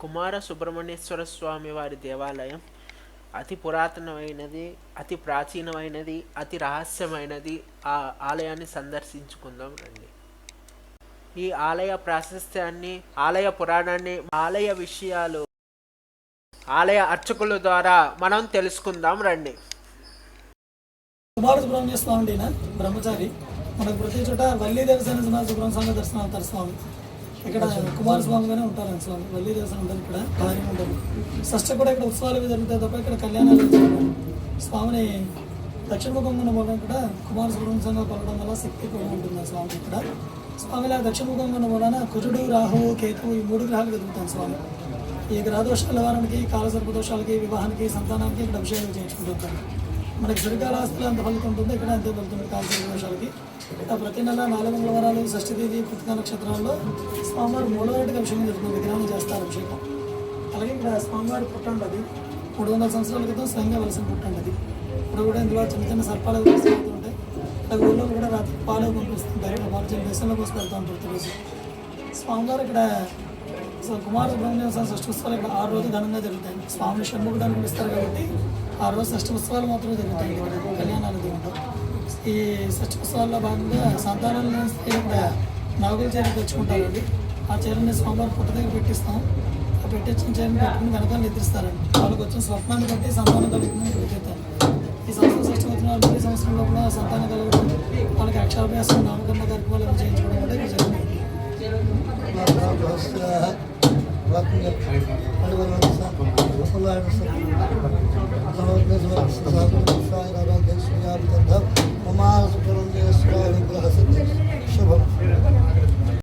కుమార సుబ్రహ్మణ్యేశ్వర స్వామి వారి దేవాలయం. అతి పురాతనమైనది అతి ప్రాచీనమైనది అతి రహస్యమైనది. ఆ ఆలయాన్ని సందర్శించుకుందాం రండి. ఈ ఆలయ ప్రాశస్త్యాన్ని ఆలయ పురాణాన్ని ఆలయ విషయాలు ఆలయ అర్చకుల ద్వారా మనం తెలుసుకుందాం రండి. కుమార సుబ్రహ్మణ్య స్వామి బ్రహ్మచారి. మనకు ప్రతి చోట వల్లి దేవసేన సుబ్రహ్మ స్వామి దర్శనం అవుతారు స్వామి ఇక్కడ కుమార స్వామిగానే ఉంటారు స్వామి. వల్లి దేశం ఉంటారు ఇక్కడ. భార్య ఉంటారు షష్ఠ కూడా ఇక్కడ ఉత్సవాలు జరుగుతాయి తప్ప ఇక్కడ కళ్యాణాలు స్వామిని దక్షిణముఖంగా ఉన్న కూడా కుమార సుబ్రహ్మణ్య స్వామి పలకడం వల్ల శక్తి కూడా ఉంటుంది ఆ ఇక్కడ. స్వామిలా దక్షిణముఖంగా ఉన్న కుజుడు రాహువు కేతువు ఈ మూడు గ్రహాలు ఎదుగుతాను స్వామి. ఈ గ్రహదోషాల నివారణకి కాలసర్ప దోషాలకి వివాహానికి సంతానానికి ఇక్కడ అభిషేకం చేయించుకుంటుంటాను మనకి శ్రీకాళ ఆస్తులు ఎంత ఫలితం ఉంటుందో ఇక్కడ అంతే ఫలితం ఉంటుంది కాలసర్ప దోషాలకి ఇక ప్రతి నెల నాలుగు మంగళవారాలు షష్ఠి తేదీ కృతికా నక్షత్రంలో స్వామివారు మూడవటికి అభిషేకం జరుగుతుంది విగ్రహం చేస్తారు అభిషేకం. అలాగే ఇక్కడ స్వామివారి పుట్టండది మూడు వందల సంవత్సరాల క్రితం స్వయంగా వలసిన పుట్టండది ఇప్పుడు కూడా ఇందులో చిన్న చిన్న సర్పాలు ఉంటాయి. ఇక్కడ ఊళ్ళో కూడా రాత్రి పాలు పంపిస్తుంటారు. వాళ్ళు చిన్న దేశంలో పోసి పెడతా ఉంటారు తులసి స్వామివారు ఇక్కడ సో కుమార స్వామి షష్ఠ ఉత్సవాలు ఇక్కడ ఆరు రోజులు ఘనంగా జరుగుతాయి. స్వామి షణ్ముఖుడు అనిపిస్తారు కాబట్టి ఆరు రోజు షష్ఠ ఉత్సవాలు మాత్రమే జరుగుతాయి. కళ్యాణాలు దిగుతాం ఈ షష్ఠ ఉత్సవాల్లో భాగంగా సంతానాలు లేని స్త్రీలు ఇక్కడ నాగుల చీర తెచ్చుకుంటారండి ఆ చీరని స్వామివారి పుట్ట దగ్గర పెట్టిస్తాం ఆ పెట్టించిన చీరని పెట్టుకుని కనుక నిద్రిస్తారండి వాళ్ళకి వచ్చిన స్వప్నాన్ని బట్టి సంతానం కలుగుతుందని పెడుతారు ఈ సంవత్సరం షష్ఠ వచ్చిన ప్రతి సంవత్సరంలో కూడా సంతానం కలగడం వాళ్ళకి అక్షరాభ్యాసం నామకరణ కార్యక్రమాలు ఇవి చేయించుకోవడం కూడా ఇక్కడ జరుగుతుంది శుభం